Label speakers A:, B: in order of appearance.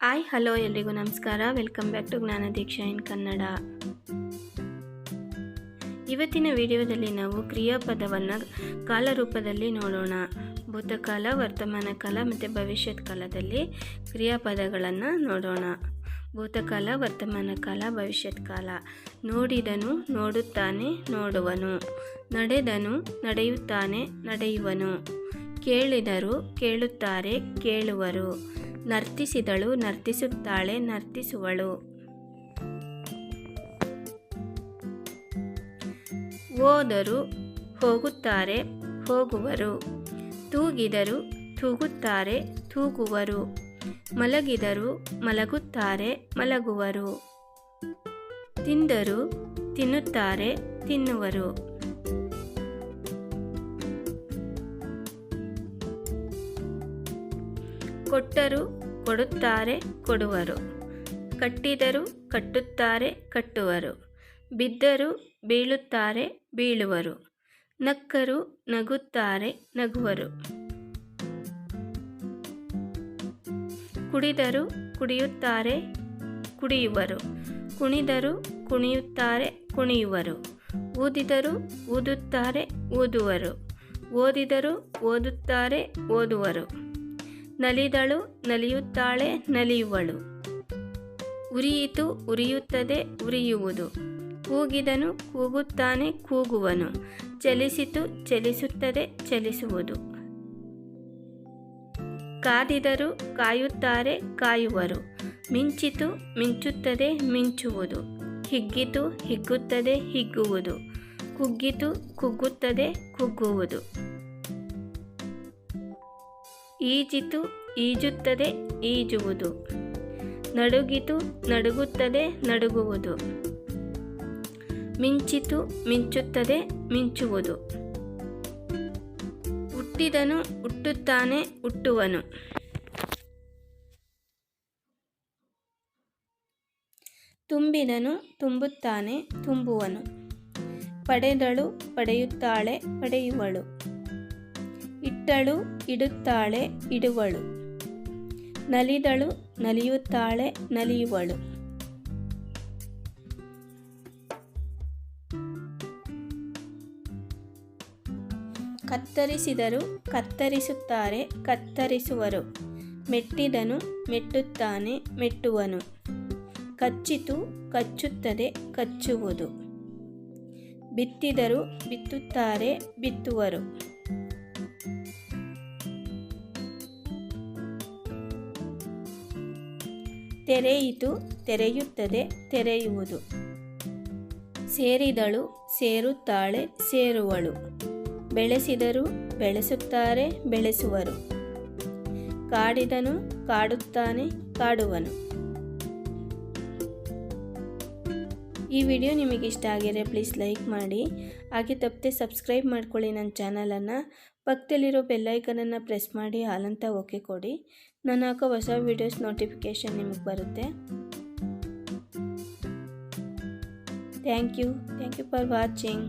A: Hi, hello ಎಲ್ರಿಗೂ ನಮಸ್ಕಾರ. Welcome back to ಜ್ಞಾನ ದೀಕ್ಷಾ ಇನ್ ಕನ್ನಡ. ಇವತ್ತಿನ ವಿಡಿಯೋದಲ್ಲಿ ನಾವು ಕ್ರಿಯಾಪದವನ್ನು ಕಾಲರೂಪದಲ್ಲಿ ನೋಡೋಣ. ಭೂತಕಾಲ, ವರ್ತಮಾನ ಕಾಲ ಮತ್ತು ಭವಿಷ್ಯತ್ ಕಾಲದಲ್ಲಿ ಕ್ರಿಯಾಪದಗಳನ್ನು ನೋಡೋಣ. ಭೂತಕಾಲ, ವರ್ತಮಾನ ಕಾಲ ಭವಿಷ್ಯತ್ ಕಾಲ. ನೋಡಿದನು, ನೋಡುತ್ತಾನೆ, ನೋಡುವನು. ನಡೆದನು, ನಡೆಯುತ್ತಾನೆ, ನಡೆಯುವನು. ಕೇಳಿದರು, ಕೇಳುತ್ತಾರೆ, ಕೇಳುವರು. ನರ್ತಿಸಿದಳು, ನರ್ತಿಸುತ್ತಾಳೆ, ನರ್ತಿಸುವಳು. ಹೋದರು ಹೋಗುತ್ತಾರೆ, ಹೋಗುವರು. ತೂಗಿದರು, ತೂಗುತ್ತಾರೆ, ತೂಗುವರು. ಮಲಗಿದರು, ಮಲಗುತ್ತಾರೆ, ಮಲಗುವರು. ತಿಂದರು, ತಿನ್ನುತ್ತಾರೆ, ತಿನ್ನುವರು. ಕೊಟ್ಟರು ಕೊಡುತ್ತಾರೆ ಕೊಡುವರು. ಕಟ್ಟಿದರು ಕಟ್ಟುತ್ತಾರೆ ಕಟ್ಟುವರು. ಬಿದ್ದರು ಬೀಳುತ್ತಾರೆ ಬೀಳುವರು. ನಕ್ಕರು ನಗುತ್ತಾರೆ ನಗುವರು. ಕುಡಿದರು ಕುಡಿಯುತ್ತಾರೆ ಕುಡಿಯುವರು. ಕುಣಿದರು ಕುಣಿಯುತ್ತಾರೆ ಕುಣಿಯುವರು. ಊದಿದರು ಊದುತ್ತಾರೆ ಓದುವರು ಓದಿದರು ಓದುತ್ತಾರೆ ಓದುವರು. ನಲಿದಳು, ನಲಿಯುತ್ತಾಳೆ, ನಲಿಯುವಳು. ಉರಿಯಿತು, ಉರಿಯುತ್ತದೆ, ಉರಿಯುವುದು. ಕೂಗಿದನು, ಕೂಗುತ್ತಾನೆ, ಕೂಗುವನು. ಚಲಿಸಿತು, ಚಲಿಸುತ್ತದೆ, ಚಲಿಸುವುದು. ಕಾದಿದರು, ಕಾಯುತ್ತಾರೆ, ಕಾಯುವರು. ಮಿಂಚಿತು, ಮಿಂಚುತ್ತದೆ, ಮಿಂಚುವುದು. ಹಿಗ್ಗಿತು, ಹಿಗ್ಗುತ್ತದೆ, ಹಿಗ್ಗುವುದು. ಕುಗ್ಗಿತು, ಕುಗ್ಗುತ್ತದೆ, ಕುಗ್ಗುವುದು. ಈಜಿತು, ಈಜುತ್ತದೆ, ಈಜುವುದು. ನಡುಗಿತು, ನಡುಗುತ್ತದೆ, ನಡುಗುವುದು. ಮಿಂಚಿತು, ಮಿಂಚುತ್ತದೆ, ಮಿಂಚುವುದು. ಹುಟ್ಟಿದನು, ಹುಟ್ಟುತ್ತಾನೆ, ಹುಟ್ಟುವನು. ತುಂಬಿದನು, ತುಂಬುತ್ತಾನೆ, ತುಂಬುವನು. ಪಡೆದಳು, ಪಡೆಯುತ್ತಾಳೆ, ಪಡೆಯುವಳು. ಇಟ್ಟಳು, ಇಡುತ್ತಾಳೆ, ಇಡುವಳು. ನಲಿದಳು, ನಲಿಯುತ್ತಾಳೆ, ನಲಿಯುವಳು. ಕತ್ತರಿಸಿದರು, ಕತ್ತರಿಸುತ್ತಾರೆ, ಕತ್ತರಿಸುವರು. ಮೆಟ್ಟಿದನು ಮೆಟ್ಟುತ್ತಾನೆ, ಮೆಟ್ಟುವನು. ಕಚ್ಚಿತು, ಕಚ್ಚುತ್ತದೆ, ಕಚ್ಚುವುದು. ಬಿತ್ತಿದರು, ಬಿತ್ತುತ್ತಾರೆ, ಬಿತ್ತುವರು. ತೆರೆಯಿತು ತೆರೆಯುತ್ತದೆ ತೆರೆಯುವುದು. ಸೇರಿದಳು ಸೇರುತ್ತಾಳೆ ಸೇರುವಳು. ಬೆಳೆಸಿದರು ಬೆಳೆಸುತ್ತಾರೆ ಬೆಳೆಸುವರು. ಕಾಡಿದನು ಕಾಡುತ್ತಾನೆ ಕಾಡುವನು. ಈ ವಿಡಿಯೋ ನಿಮಗೆ ಇಷ್ಟ ಆಗಿದ್ರೆ ಪ್ಲೀಸ್ ಲೈಕ್ ಮಾಡಿ, ಹಾಗೆ ತಪ್ಪದೆ ಸಬ್ಸ್ಕ್ರೈಬ್ ಮಾಡ್ಕೊಳ್ಳಿ ನನ್ನ ಚಾನಲನ್ನು. ಪಕ್ಕದಲ್ಲಿರೋ ಬೆಲ್ಲೈಕನನ್ನು ಪ್ರೆಸ್ ಮಾಡಿ, ಹಾಲಂತ ಓಕೆ ಕೊಡಿ. ನಾನು ಹಾಕೋ ಹೊಸ ವೀಡಿಯೋಸ್ ನೋಟಿಫಿಕೇಷನ್ ನಿಮಗೆ ಬರುತ್ತೆ. Thank you. Thank you for watching.